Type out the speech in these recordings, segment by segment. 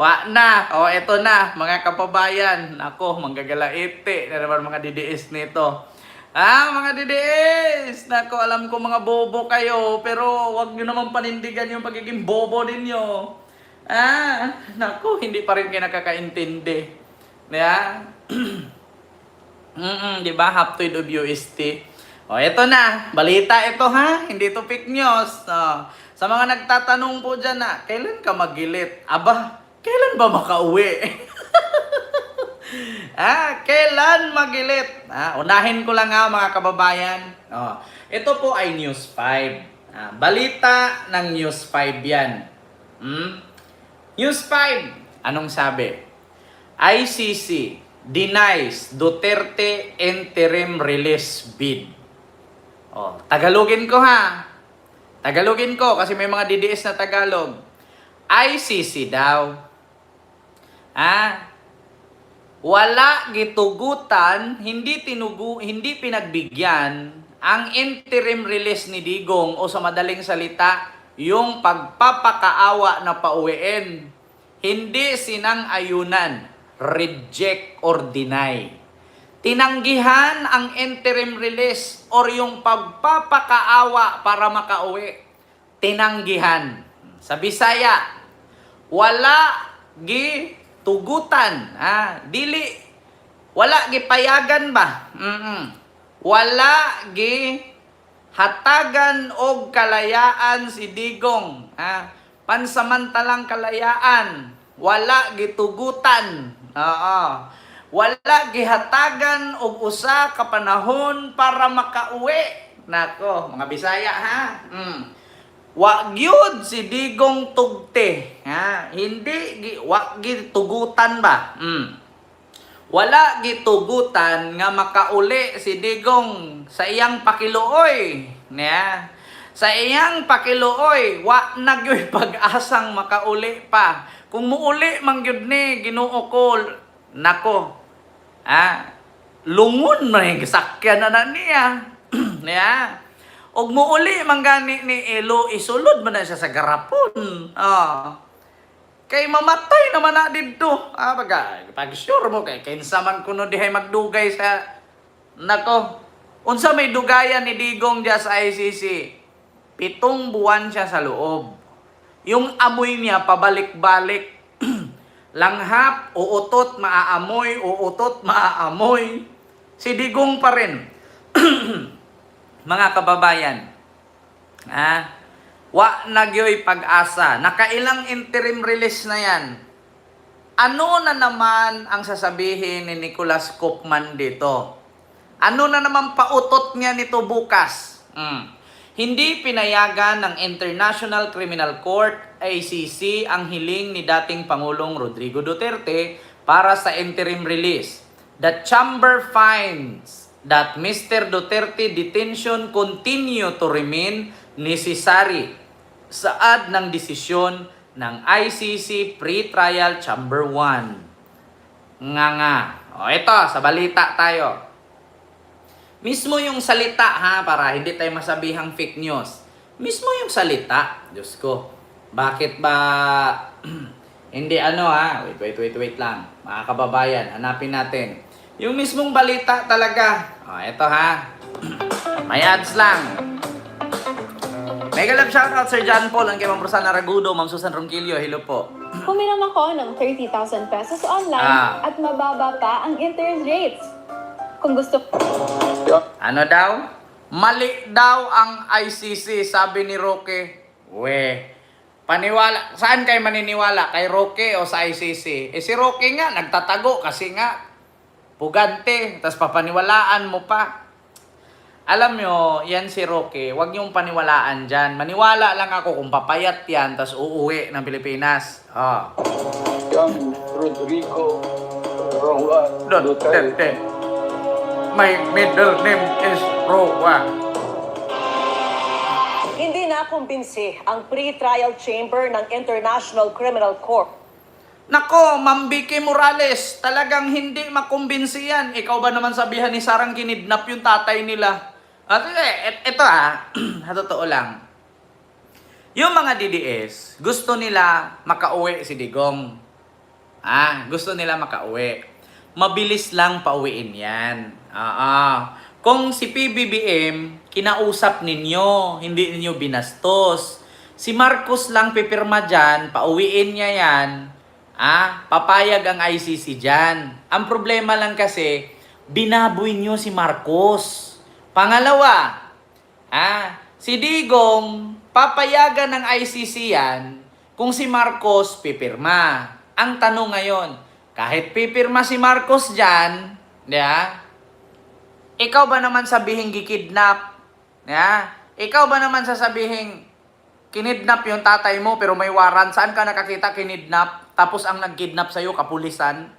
Wa na. O, eto na, mga kapabayan. Nako, manggagalaiti na naman mga DDS nito. Ah, mga DDS! Nako, alam ko mga bobo kayo, pero wag nyo naman panindigan yung pagiging bobo ninyo. Ah, nako, hindi pa rin kayo nakakaintindi. Yeah? Mm, di ba? Haptoid of UST. O, eto na. Balita ito ha. Hindi to fake news. O, sa mga nagtatanong po dyan na, kailan ka magilit? Aba, kailan ba makauwi? ah, kailan magilit? Ah, unahin ko lang ha mga kababayan. O, ito po ay News 5. Ah, balita ng News 5 yan. Hmm? News 5. Anong sabi? ICC denies Duterte interim release bid. Oh, Tagalogin ko ha. Tagalogin ko kasi may mga DDS na Tagalog. ICC daw. Ah, wala gitugutan, hindi tinugu, hindi pinagbigyan ang interim release ni Digong o sa madaling salita, yung pagpapakaawa na pauwiin. Hindi sinang ayunan reject or deny. Tinanggihan ang interim release or yung pagpapakaawa para makauwi. Tinanggihan. Sa Bisaya, wala gi tugutan. Ah, dili wala gi payagan ba? Mm-mm. Wala gi hatagan og kalayaan si Digong. Ah, pansamantalang kalayaan. Wala gitugutan. Oo. Wala gihatagan og usa ka panahon para makauwi. Nako, mga Bisaya ha. Mm. Wa gyud si Digong tugte. Ha? Hindi gi wa gitugutan ba? Mm. Wala gitugutan nga makauli si Digong sa iyang pakiluoy. Niya. Sa iyang pakiluoy, wa na pag-asang makauli pa. Kung muuli man gyud ni Ginoo ko, nako. Ah, lungon man yung sakyan na na niya. niya. Og muuli man gani ni Elo, isulod man siya sa garapon. Ah. Kay mamatay naman na dito. Ah, baga, pag sure mo kay kinsa man kuno dihay magdugay sa nako. Unsa may dugayan ni Digong diya sa ICC? Pitong buwan siya sa loob. Yung amoy niya pabalik-balik. Langhap, uutot, maaamoy, uutot, maaamoy. Si Digong pa rin. Mga kababayan, ah, wa nagyoy pag-asa. Nakailang interim release na yan. Ano na naman ang sasabihin ni Nicholas Koopman dito? Ano na naman pautot niya nito bukas? Mm. Hindi pinayagan ng International Criminal Court, ICC, ang hiling ni dating Pangulong Rodrigo Duterte para sa interim release. The chamber finds that Mr. Duterte detention continue to remain necessary saad ng desisyon ng ICC Pre-Trial Chamber 1. Nga nga. O ito, sa balita tayo. Mismo yung salita ha, para hindi tayo masabihang fake news. Mismo yung salita, Diyos ko. Bakit ba hindi ano ha? Wait, wait, wait, wait lang. Mga kababayan, hanapin natin. Yung mismong balita talaga. O, eto ha. May ads lang. Mega love shoutout Sir John Paul, ang kay Ma'am Rosana Ragudo, Ma'am Susan Ronquillo, hello po. Pumiram ako ng 30,000 pesos online Ah. at mababa pa ang interest rates. Kung gusto Ano daw? Mali daw ang ICC, sabi ni Roque. We, paniwala, saan kayo maniniwala? Kay Roque o sa ICC? Eh si Roque nga, nagtatago kasi nga, pugante, tapos papaniwalaan mo pa. Alam nyo, yan si Roque, wag niyong paniwalaan dyan. Maniwala lang ako kung papayat yan, tapos uuwi ng Pilipinas. Ah. Young Rodrigo Roa Duterte. My middle name is Roa. Hindi nakumbinsi ang pre-trial chamber ng International Criminal Court Nako, Ma'am Vicky Morales, talagang hindi makumbinsi yan. Ikaw ba naman sabihan ni Sarang kinidnap yung tatay nila? At eh, ito ah, totoo lang. Yung mga DDS, gusto nila makauwi si Digong. Ah, gusto nila makauwi. Mabilis lang pauwiin yan. Ah, Kung si PBBM, kinausap ninyo, hindi ninyo binastos. Si Marcos lang pipirma dyan, pauwiin niya yan. Ah, papayag ang ICC dyan. Ang problema lang kasi, binaboy nyo si Marcos. Pangalawa, ah, si Digong, papayagan ng ICC yan kung si Marcos pipirma. Ang tanong ngayon, kahit pipirma si Marcos dyan, yeah, ikaw ba naman sabihin gikidnap? Yeah? Ikaw ba naman sasabihin kinidnap yung tatay mo pero may warrant? Saan ka nakakita kinidnap? Tapos ang nagkidnap sa'yo, kapulisan?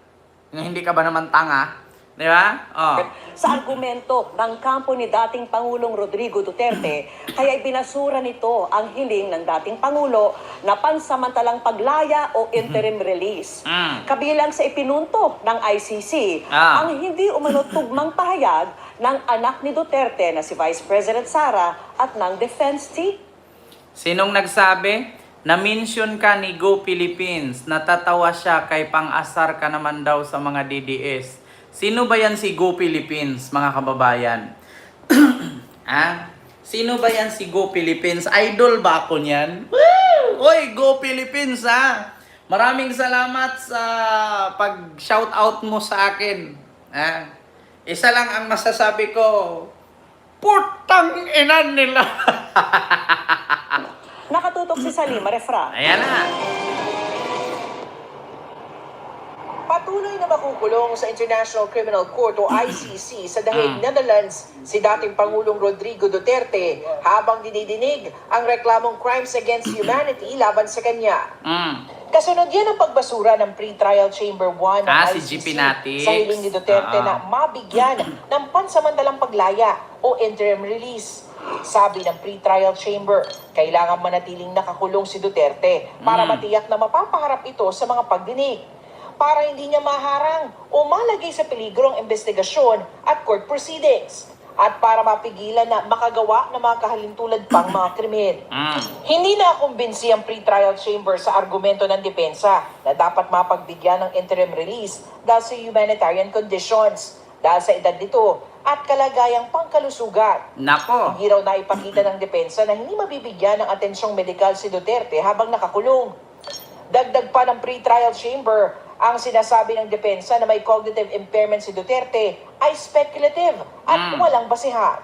Nga hindi ka ba naman tanga? Di ba? Oh. Sa argumento ng kampo ni dating Pangulong Rodrigo Duterte, kaya ibinasura nito ang hiling ng dating Pangulo na pansamantalang paglaya o interim release. Mm. Kabilang sa ipinunto ng ICC, Ah. ang hindi umano tugmang pahayag ng anak ni Duterte na si Vice President Sara at ng defense team. Sinong nagsabi? Na-mention ka ni Go Philippines. Natatawa siya kay pang-asar ka naman daw sa mga DDS. Sino ba yan si Go Philippines, mga kababayan? ah? Sino ba yan si Go Philippines? Idol ba ako niyan? Woo! Oy, Go Philippines ha! Maraming salamat sa pag-shoutout mo sa akin. Ah? Isa lang ang masasabi ko. Putang ina nila! Nakatutok si Salima Refra. Ayan na. Patuloy na makukulong sa International Criminal Court o ICC sa The Hague, Mm. Netherlands si dating Pangulong Rodrigo Duterte habang dinidinig ang reklamong crimes against humanity laban sa kanya. Mm. Kasunod yan ang pagbasura ng pre-trial chamber 1 ng Ah, si ICC GP sa hiling ni Duterte Ah. na mabigyan ng pansamantalang paglaya o interim release. Sabi ng pre-trial chamber, kailangan manatiling nakakulong si Duterte para Mm. matiyak na mapapaharap ito sa mga pagdinig para hindi niya maharang o malagay sa peligro ang investigasyon at court proceedings at para mapigilan na makagawa ng mga kahalintulad pang mga krimen. Mm. Hindi na kumbinsi ang pre-trial chamber sa argumento ng depensa na dapat mapagbigyan ng interim release dahil sa humanitarian conditions, dahil sa edad nito at kalagayang pangkalusugan. Nako. Hindi raw naipakita ng depensa na hindi mabibigyan ng atensyong medikal si Duterte habang nakakulong. Dagdag pa ng pre-trial chamber, ang sinasabi ng depensa na may cognitive impairment si Duterte ay speculative at Mm. walang basihan.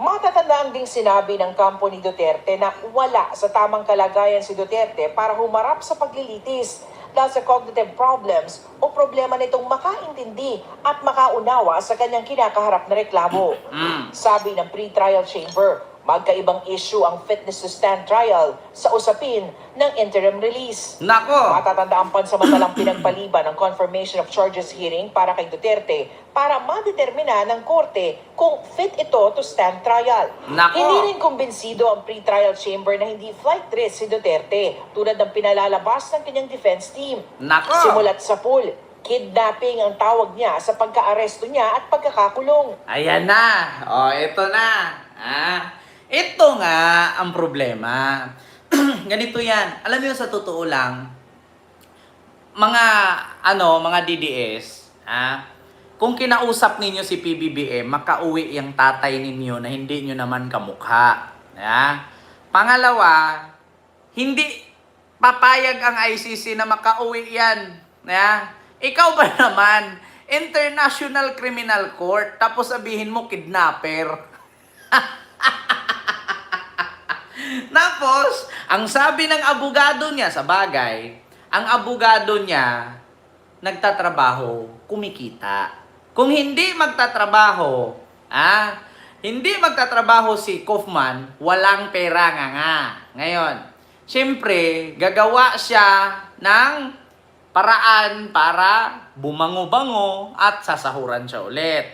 Matatandaan ding sinabi ng kampo ni Duterte na wala sa tamang kalagayan si Duterte para humarap sa paglilitis dahil sa cognitive problems o problema nitong makaintindi at makaunawa sa kanyang kinakaharap na reklamo. Mm. Sabi ng pre-trial chamber, magkaibang issue ang fitness to stand trial sa usapin ng interim release. Nako. Matatandaan pansamantalang pinagpaliban ng confirmation of charges hearing para kay Duterte para madetermina ng korte kung fit ito to stand trial. Nako. Hindi rin kumbinsido ang pre-trial chamber na hindi flight risk si Duterte tulad ng pinalalabas ng kanyang defense team. Nako. Simulat sa pool, kidnapping ang tawag niya sa pagka-aresto niya at pagkakakulong. Ayan na. O, ito na. Ah, ito nga ang problema. Ganito yan. Alam niyo sa totoo lang, mga ano, mga DDS, ah, kung kinausap ninyo si PBBM, makauwi yung tatay ninyo na hindi nyo naman kamukha. Ah. Pangalawa, hindi papayag ang ICC na makauwi yan. Yeah? Ikaw ba naman, International Criminal Court, tapos sabihin mo kidnapper. Tapos, ang sabi ng abogado niya sa bagay, ang abogado niya nagtatrabaho, kumikita. Kung hindi magtatrabaho, ah, hindi magtatrabaho si Kaufman, walang pera nga nga. Ngayon, siyempre, gagawa siya ng paraan para bumango-bango at sasahuran siya ulit.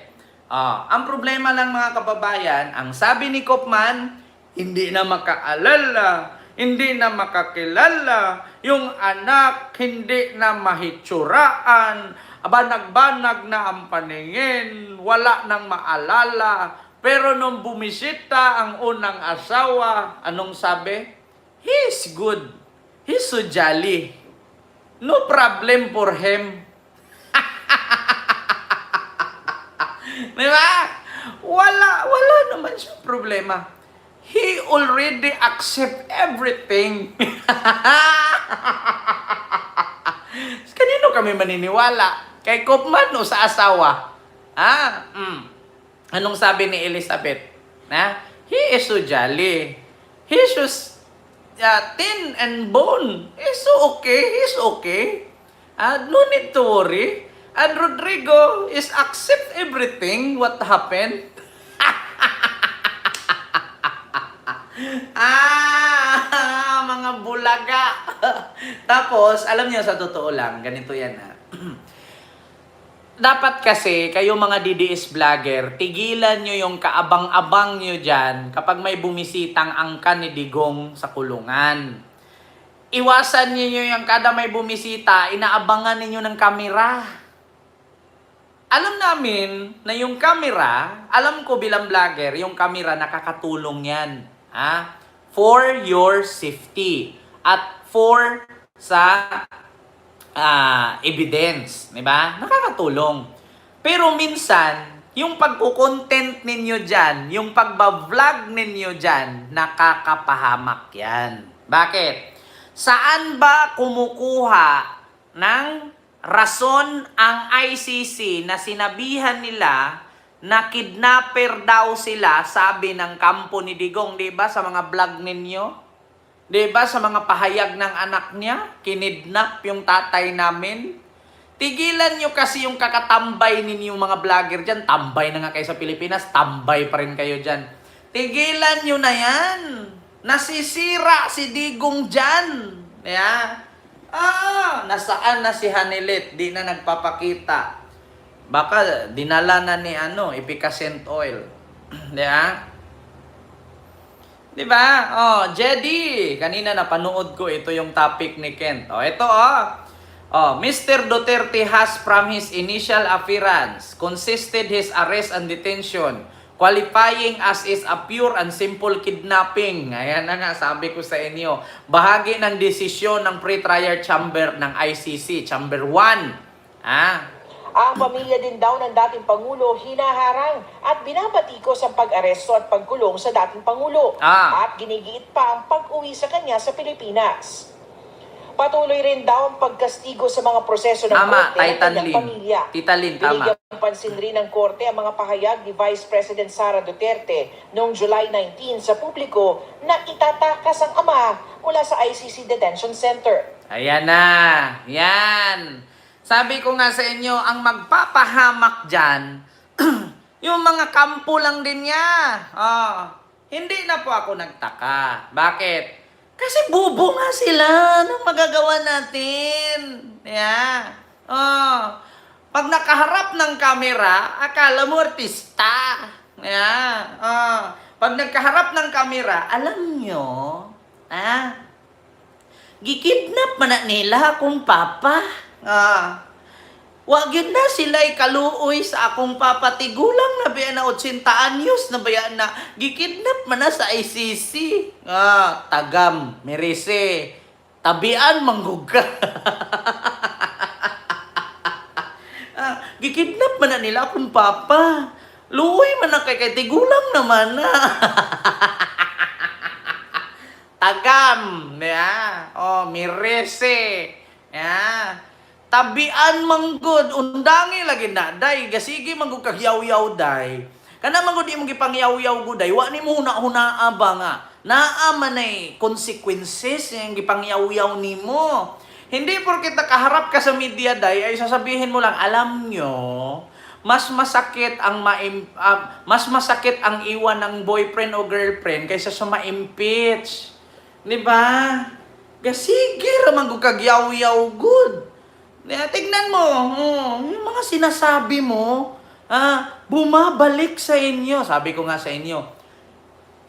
Ah, ang problema lang mga kababayan, ang sabi ni Kaufman, hindi na makaalala, hindi na makakilala, yung anak hindi na mahitsuraan, banag-banag na ang paningin, wala nang maalala. Pero nung bumisita ang unang asawa, anong sabi? He's good. He's so jolly. No problem for him. Di ba? Wala, wala naman siya problema. He already accept everything. Kanino kami maniniwala? Kay Kopman o sa asawa? Ah, mm. Anong sabi ni Elizabeth? Na? He is so jolly. He's just uh, thin and bone. He's so okay. He's okay. Ah, no need to worry. And Rodrigo is accept everything what happened. ah, mga bulaga. Tapos, alam niyo sa totoo lang, ganito yan ha. Dapat kasi, kayo mga DDS vlogger, tigilan nyo yung kaabang-abang nyo dyan kapag may bumisitang angka ni Digong sa kulungan. Iwasan niyo yung kada may bumisita, inaabangan ninyo ng kamera. Alam namin na yung camera, alam ko bilang vlogger, yung camera nakakatulong yan. Ha? For your safety. At for sa ah, evidence. Di ba? Nakakatulong. Pero minsan, yung pagkukontent ninyo dyan, yung pagbablog ninyo dyan, nakakapahamak yan. Bakit? Saan ba kumukuha ng rason ang ICC na sinabihan nila na kidnapper daw sila, sabi ng kampo ni Digong, di ba, sa mga vlog ninyo? Di ba, sa mga pahayag ng anak niya, kinidnap yung tatay namin? Tigilan nyo kasi yung kakatambay ninyo mga vlogger dyan. Tambay na nga kayo sa Pilipinas, tambay pa rin kayo dyan. Tigilan nyo na yan. Nasisira si Digong dyan. Yeah. Ah, nasaan na si Hanilet? Di na nagpapakita. Baka dinala na ni ano, efficacent oil. Di ba? Di ba? Oh, Jedi, kanina napanood ko ito yung topic ni Kent. Oh, ito oh. Oh, Mr. Duterte has from his initial appearance consisted his arrest and detention qualifying as is a pure and simple kidnapping. Ayan na nga, sabi ko sa inyo. Bahagi ng desisyon ng pre-trial chamber ng ICC, chamber 1. Ah, Ang pamilya din daw ng dating Pangulo hinaharang at binabatikos ang pag-aresto at pagkulong sa dating Pangulo. Ah. At ginigiit pa ang pag-uwi sa kanya sa Pilipinas. Patuloy rin daw ang pagkastigo sa mga proseso ng Tama, korte ng Titan kanyang pamilya. Tita tama. Binigyan pansin rin ng korte ang mga pahayag ni Vice President Sara Duterte noong July 19 sa publiko na itatakas ang ama mula sa ICC Detention Center. Ayan na. Yan. Sabi ko nga sa inyo, ang magpapahamak dyan, yung mga kampo lang din niya. Oh, hindi na po ako nagtaka. Bakit? Kasi bubo nga sila. Anong magagawa natin? Yeah. Oh, pag nakaharap ng kamera, akala mo artista. Yeah. Oh, pag nagkaharap ng kamera, alam nyo, ah, gikidnap man na nila akong papa. Ah. Wa gyud na sila kaluoy sa akong papa tigulang na biya na 80 anyos na biya na gikidnap man na sa ICC. Ah, tagam, merise. Tabian mangguga. ah, gikidnap man na nila akong papa. Luoy man na kay tigulang naman na. Tagam, ya. Oh, mirese. Ya. Tabian manggod, undangi lagi na day, gasigi manggod kag yaw-yaw day. Kana manggod imong gipangyaw-yaw guday, wa ni mo huna-huna ba nga. Naa man ay consequences yung gipangyaw-yaw nimo. Hindi porket nakaharap ka sa media day ay sasabihin mo lang, alam nyo, mas masakit ang maim, ah, mas masakit ang iwan ng boyfriend o girlfriend kaysa sa ma-impeach. Di ba? Gasige raman ko kagyaw-yaw good. Eh, tignan mo, oh, yung mga sinasabi mo, ah, bumabalik sa inyo. Sabi ko nga sa inyo,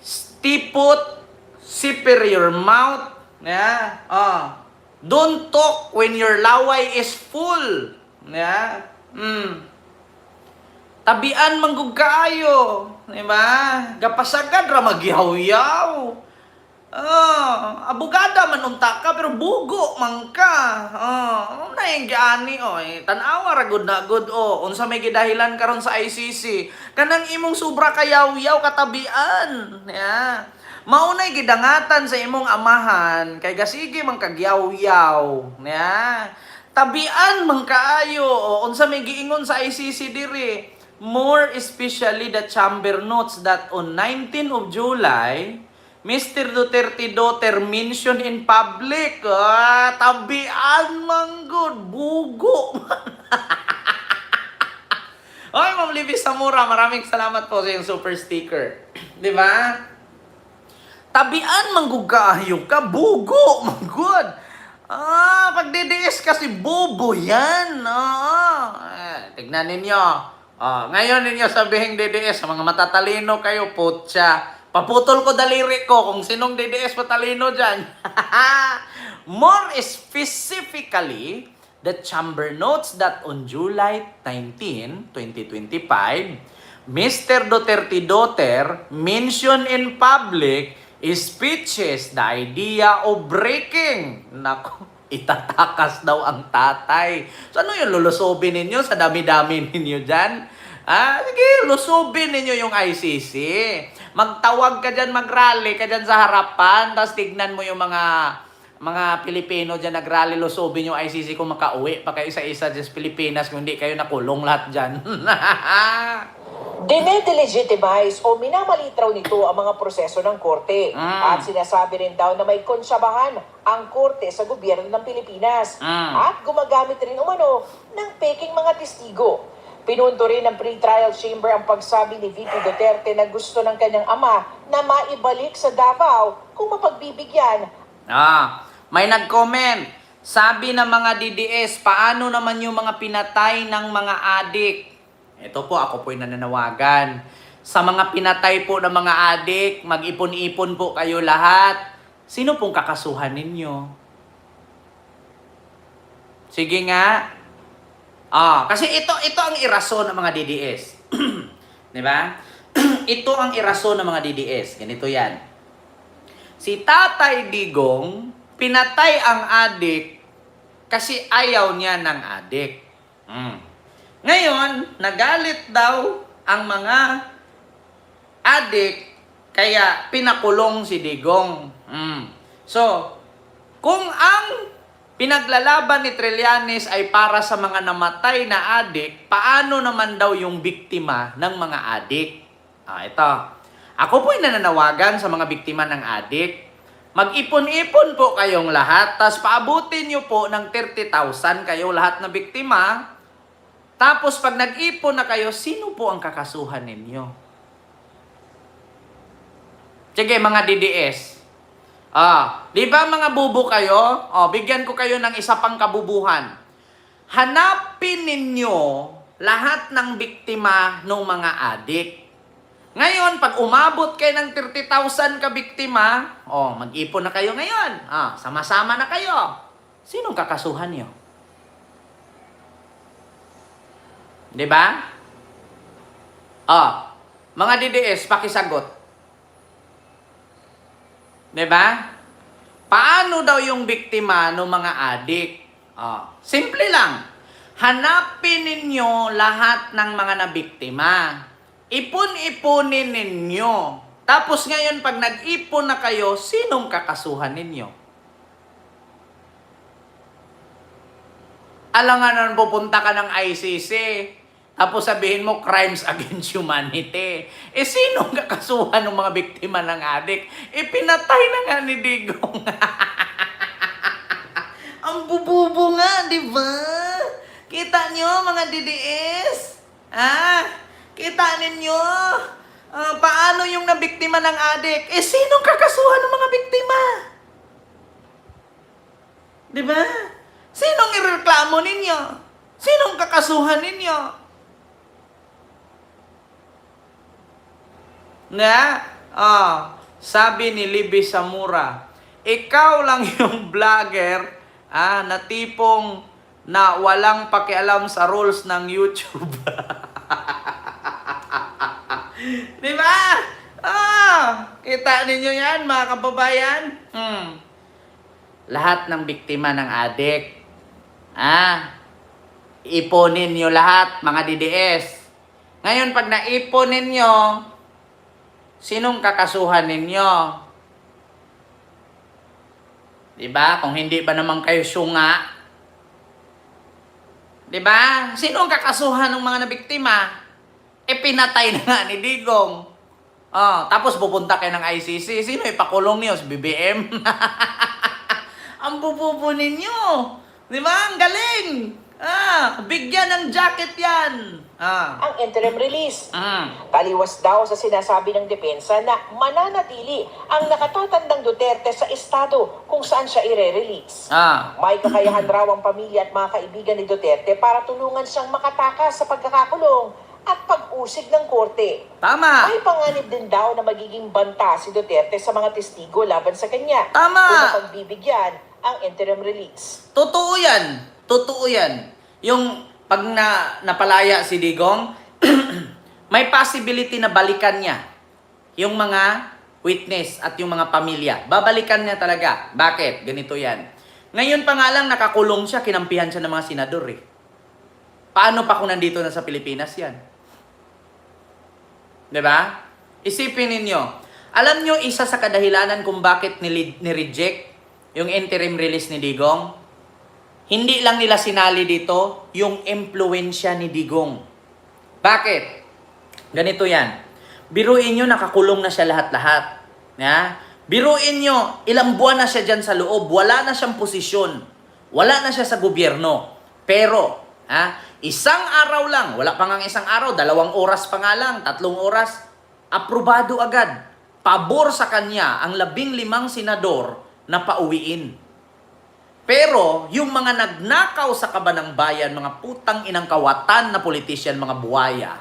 stipot, sipper your mouth. Yeah, ah. Don't talk when your laway is full. Yeah. Mm. Tabian manggug kaayo, di ba? Gapasagad ra magyaw-yaw. Oh, abogada man unta ka pero bugo man ka. Oh, na yung giani oy. Tanawa ra gud na gud oh. Unsa may gidahilan karon sa ICC? Kanang imong sobra kayaw-yaw katabian. Yeah. Maunay gidangatan sa imong amahan kay gasige man kagyaw-yaw. Yeah. Tabian man kaayo. O, unsa may giingon sa ICC diri? More especially the chamber notes that on 19 of July, Mr. Duterte daughter mentioned in public. Ah, tabian man good. Bugo. Oy, Ma'am Libby Samura, maraming salamat po sa iyong super sticker. Di ba? Tabian manggugahyo ka, bugo, manggod. Ah, pag DDS kasi bobo yan. Ah, eh, tignan ninyo. Ah, ngayon ninyo sabihin DDS, mga matatalino kayo, putya. Paputol ko daliri ko kung sinong DDS matalino dyan. More specifically, the chamber notes that on July 19, 2025, Mr. Duterte daughter mentioned in public speeches the idea of breaking. Nako, itatakas daw ang tatay. So ano yung lulusobin ninyo sa dami-dami ninyo dyan? Ah, sige, lusubin ninyo yung ICC. Magtawag ka dyan, mag-rally ka dyan sa harapan, tapos tignan mo yung mga mga Pilipino dyan nag-rally, lusubin yung ICC kung makauwi pa kayo isa-isa dyan sa Pilipinas kung hindi kayo nakulong lahat dyan. Dinedelegitimize o minamalit raw nito ang mga proseso ng korte. Mm. At sinasabi rin daw na may konsabahan ang korte sa gobyerno ng Pilipinas. Mm. At gumagamit rin umano ng peking mga testigo. Pinunto rin ng pre-trial chamber ang pagsabi ni VP Duterte na gusto ng kanyang ama na maibalik sa Davao kung mapagbibigyan Ah, may nag-comment. Sabi ng mga DDS, paano naman yung mga pinatay ng mga adik? Ito po, ako po yung nananawagan. Sa mga pinatay po ng mga adik, mag-ipon-ipon po kayo lahat. Sino pong kakasuhan ninyo? Sige nga. Ah, kasi ito ito ang irason ng mga DDS. 'Di ba? ito ang irason ng mga DDS. Ganito 'yan. Si Tatay Digong, pinatay ang adik kasi ayaw niya ng adik. Mm. Ngayon, nagalit daw ang mga adik kaya pinakulong si Digong. Mm. So, kung ang pinaglalaban ni Trillanes ay para sa mga namatay na adik, paano naman daw yung biktima ng mga adik? Ah, ito. Ako po'y nananawagan sa mga biktima ng adik. Mag-ipon-ipon po kayong lahat, tapos paabutin nyo po ng 30,000 kayo lahat na biktima. Tapos pag nag-ipon na kayo, sino po ang kakasuhan ninyo? Sige, mga DDS. Ah, di ba mga bubo kayo? Oh, bigyan ko kayo ng isa pang kabubuhan. Hanapin ninyo lahat ng biktima ng mga adik. Ngayon, pag umabot kayo ng 30,000 ka biktima, oh, mag-ipon na kayo ngayon. Ah, sama-sama na kayo. Sinong kakasuhan niyo? 'Di ba? Ah, mga DDS, pakisagot. 'Di ba? Paano daw yung biktima ng mga adik? Ah, simple lang. Hanapin ninyo lahat ng mga nabiktima. Ipon-iponin ninyo. Tapos ngayon, pag nag-ipon na kayo, sinong kakasuhan ninyo? Alangan pupunta ka ng ICC. Tapos sabihin mo, crimes against humanity. Eh, sino ang kakasuhan ng mga biktima ng adik? Eh, pinatay na nga ni Digong. ang bububo nga, di ba? Kita nyo, mga DDS? Ah, kita ninyo? Ah, paano yung nabiktima ng adik? Eh, sinong kakasuhan ng mga biktima? Di ba? Sinong ireklamo ninyo? Sinong kakasuhan ninyo? Na, ah, sabi ni Libby Samura, ikaw lang yung vlogger ah, na tipong na walang pakialam sa rules ng YouTube. Di ba? Ah, kita ninyo yan mga kababayan? Hmm. Lahat ng biktima ng adik. Ah, iponin nyo lahat mga DDS. Ngayon pag naipon ninyo, sinong kakasuhan ninyo? Diba? Kung hindi ba naman kayo syunga, Diba? Sino ang kakasuhan ng mga nabiktima? E pinatay na nga ni Digong. Oh, tapos pupunta kayo ng ICC. Sino ipakulong niyo? Si BBM? ang bububo ninyo. Di ba? Ang galing. Ah, bigyan ng jacket yan. Ah. Ang interim release. Mm. Taliwas daw sa sinasabi ng depensa na mananatili ang nakatatandang Duterte sa estado kung saan siya ire-release. Ah. May kakayahan raw ang pamilya at mga kaibigan ni Duterte para tulungan siyang makatakas sa pagkakakulong at pag-usig ng korte. Tama. May panganib din daw na magiging banta si Duterte sa mga testigo laban sa kanya. Tama. Kung mapagbibigyan ang interim release. Totoo yan. Totoo yan. Yung pag na, napalaya si Digong, may possibility na balikan niya yung mga witness at yung mga pamilya. Babalikan niya talaga. Bakit? Ganito yan. Ngayon pa nga lang nakakulong siya, kinampihan siya ng mga senador eh. Paano pa kung nandito na sa Pilipinas yan? ba? Isipin ninyo. Alam nyo isa sa kadahilanan kung bakit nili- ni-reject yung interim release ni Digong? Hindi lang nila sinali dito yung impluensya ni Digong. Bakit? Ganito yan. Biruin nyo, nakakulong na siya lahat-lahat. Ya? Biruin nyo, ilang buwan na siya dyan sa loob. Wala na siyang posisyon. Wala na siya sa gobyerno. Pero, ha, isang araw lang, wala pa nga isang araw, dalawang oras pa nga lang, tatlong oras, aprobado agad. Pabor sa kanya ang labing limang senador na pauwiin. Pero, yung mga nagnakaw sa kabanang bayan, mga putang inang kawatan na politician, mga buwaya,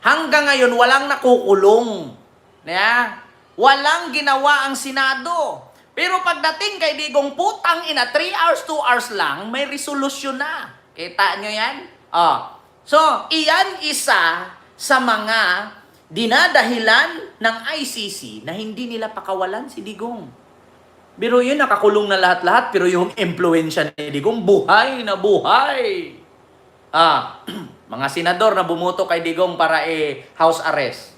hanggang ngayon walang nakukulong. Yeah? Walang ginawa ang Senado. Pero pagdating kay Digong putang ina, 3 hours, 2 hours lang, may resolusyon na. Kita nyo yan? Oh. So, iyan isa sa mga dinadahilan ng ICC na hindi nila pakawalan si Digong. Biro yun, nakakulong na lahat-lahat, pero yung impluensya ni Digong, buhay na buhay. Ah, mga senador na bumuto kay Digong para eh, house arrest.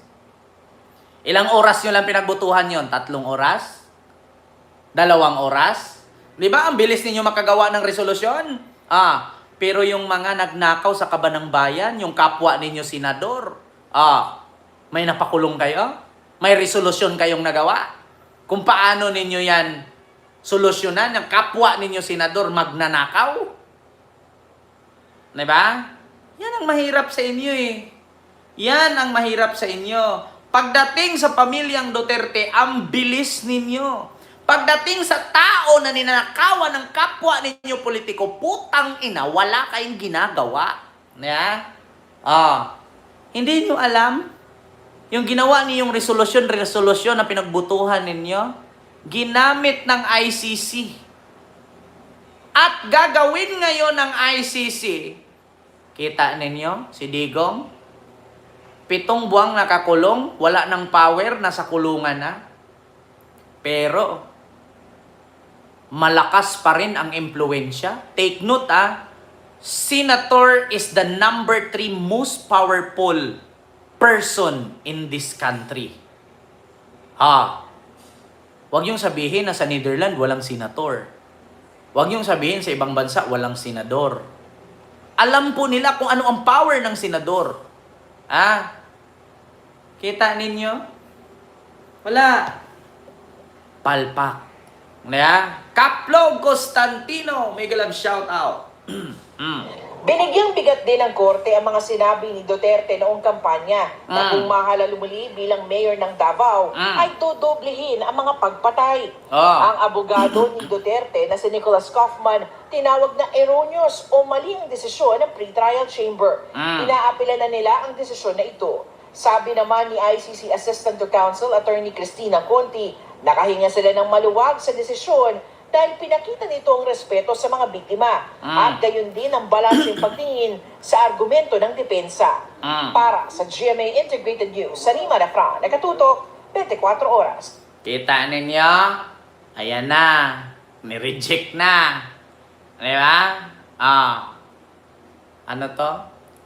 Ilang oras nyo lang pinagbutuhan yon? Tatlong oras? Dalawang oras? Di ba? Ang bilis ninyo makagawa ng resolusyon. Ah, pero yung mga nagnakaw sa kabanang bayan, yung kapwa ninyo senador, ah, may napakulong kayo? May resolusyon kayong nagawa? Kung paano ninyo yan solusyonan ng kapwa ninyo senador magnanakaw? Di ba? Yan ang mahirap sa inyo eh. Yan ang mahirap sa inyo. Pagdating sa pamilyang Duterte, ang bilis ninyo. Pagdating sa tao na ninanakawan ng kapwa ninyo politiko, putang ina, wala kayong ginagawa. Yeah? Ah. Hindi nyo alam? Yung ginawa niyong resolusyon, resolusyon na pinagbutuhan ninyo, ginamit ng ICC. At gagawin ngayon ng ICC, kita ninyo, si Digong, pitong buwang nakakulong, wala ng power, nasa kulungan na. Pero, malakas pa rin ang impluensya. Take note ah, Senator is the number three most powerful person in this country. Ha. Huwag yung sabihin na sa Netherlands walang senator. Huwag yung sabihin sa ibang bansa walang senador. Alam po nila kung ano ang power ng senador. Ah, kita ninyo? Wala. Palpak. Yeah? Kaplog Constantino, may galang shout out. mm. Binigyang bigat din ng korte ang mga sinabi ni Duterte noong kampanya na Mm. kung mahalalumuli bilang mayor ng Davao Mm. ay dodoblehin ang mga pagpatay. Oh. Ang abogado ni Duterte na si Nicholas Kaufman tinawag na erroneous o mali ang desisyon ng pre-trial chamber. Mm. Inaapila na nila ang desisyon na ito. Sabi naman ni ICC Assistant to Counsel Attorney Christina Conti, nakahinga sila ng maluwag sa desisyon dahil pinakita nito ang respeto sa mga biktima Mm. at gayon din ang balanseng pagtingin sa argumento ng depensa. Mm. Para sa GMA Integrated News, sa Rima Refra, nakatutok, 24 oras. Kita ninyo? Ayan na. Ni-reject na. Di ba? Ah. Ano to?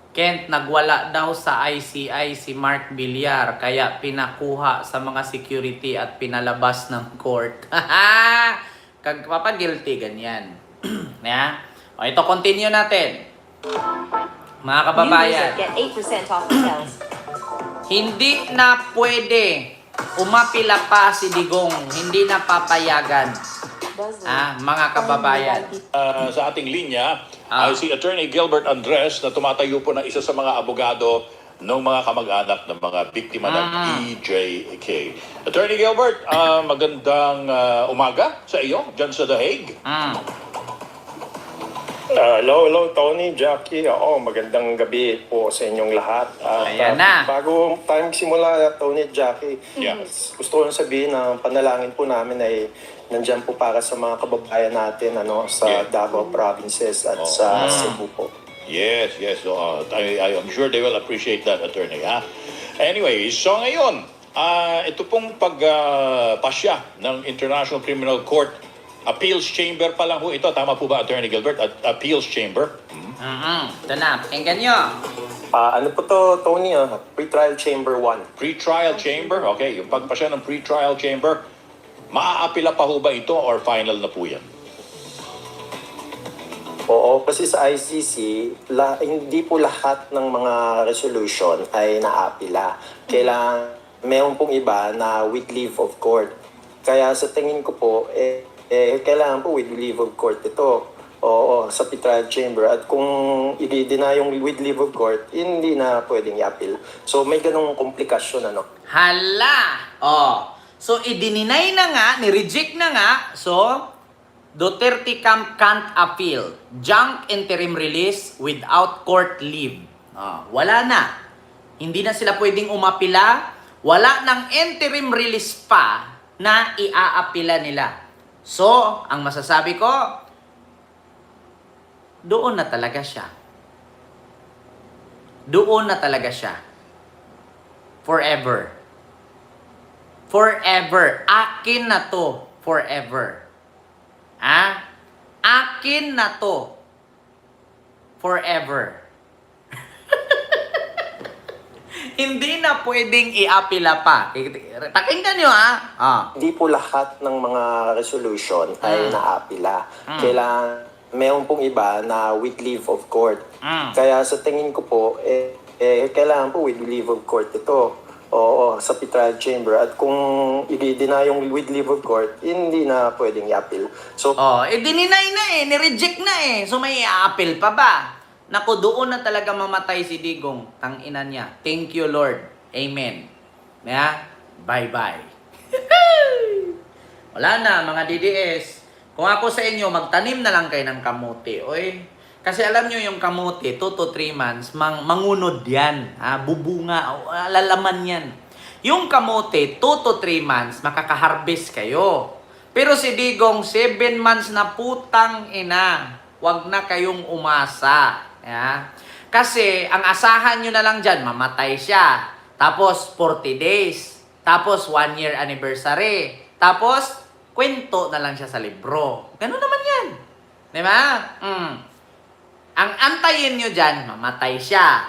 Kent, nagwala daw sa ICI si Mark Villar kaya pinakuha sa mga security at pinalabas ng court. Kag guilty ganyan. ya? O ito continue natin. Mga kababayan. Get 8% off hotels. Hindi na pwede umapila pa si Digong. Hindi na papayagan. Ah, mga kababayan. Ah, sa ating linya Ah. ay si Attorney Gilbert Andres na tumatayo po na isa sa mga abogado ng mga kamag-anak ng mga biktima ng Ah. EJK. Attorney Gilbert, ah, magandang ah, umaga sa iyo dyan sa The Hague. Mm. Ah, hello, hello Tony, Jackie. Oo, magandang gabi po sa inyong lahat. At, Ayan ah, na. Bago tayo magsimula, Tony at Jackie, Yeah. gusto ko lang sabihin na ang panalangin po namin ay nandyan po para sa mga kababayan natin ano, sa Yeah. Davao provinces at Oh. sa Cebu po. Yes, yes. Uh, I, I am sure they will appreciate that, attorney. Ha? Anyway, so ngayon, ah, ito pong pagpasya ng International Criminal Court Appeals Chamber pa lang po ito. Tama po ba, Attorney Gilbert? At Appeals Chamber? Hmm. Mm-mm. Ito na, pakinggan nyo. Ah, ano po to, Tony? Ah? Pre-trial chamber 1. Pre-trial chamber? Okay, yung pagpasya ng pre-trial chamber, maaapila pa ho ba ito or final na po yan? Oo, kasi sa ICC, la, hindi po lahat ng mga resolution ay naapila. Kailangan, meron pong iba na with leave of court. Kaya sa tingin ko po, eh, eh kailangan po with leave of court ito. Oo, sa trial chamber. At kung i-deny yung with leave of court, hindi na pwedeng i-appeal. So may ganong komplikasyon, ano? Hala! Oh. So, idininay na nga, ni-reject na nga. So, Duterte camp can't appeal. Junk interim release without court leave. Oh, wala na. Hindi na sila pwedeng umapila. Wala ng interim release pa na iaapila nila. So, ang masasabi ko, doon na talaga siya. Doon na talaga siya. Forever. Forever. Akin na to. Forever. Ha? Akin na to. Forever. Hindi na pwedeng iapila pa. Pakinggan nyo ha. Ah. Hindi po lahat ng mga resolution ay Mm. naapila. Mm. Kailangan, meron pong iba na with leave of court. Mm. Kaya sa tingin ko po, eh, eh, kailangan po with leave of court ito. Oo, sa trial chamber. At kung i-deny yung with leave of court, hindi na pwedeng i-appeal. So, Oh, eh dininay na eh, ni-reject na eh. So may i-appeal pa ba? Naku, doon na talaga mamatay si Digong. Tangina niya. Thank you, Lord. Amen. Yeah? Bye-bye. Wala na, mga DDS. Kung ako sa inyo, magtanim na lang kayo ng kamuti. Oy, kasi alam nyo yung kamuti, 2 to 3 months, mang mangunod yan. Ha? Bubunga, ah, lalaman yan. Yung kamuti, 2 to 3 months, makakaharvest kayo. Pero si Digong, 7 months na putang ina. Huwag na kayong umasa. Ya? Kasi ang asahan nyo na lang dyan, mamatay siya. Tapos 40 days. Tapos 1 year anniversary. Tapos, kwento na lang siya sa libro. Ganun naman yan. Di ba? Mm. Ang antayin nyo dyan, mamatay siya.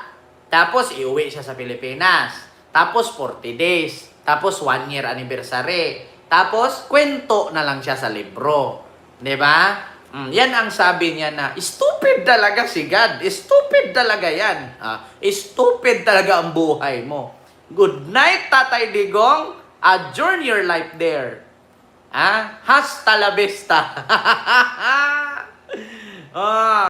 Tapos, iuwi siya sa Pilipinas. Tapos, 40 days. Tapos, 1 year anniversary. Tapos, kwento na lang siya sa libro. Ba? Mm, yan ang sabi niya na, stupid talaga si God. Stupid talaga yan. Ah, stupid talaga ang buhay mo. Good night, Tatay Digong. Adjourn your life there. Ah, hasta la vista. ah.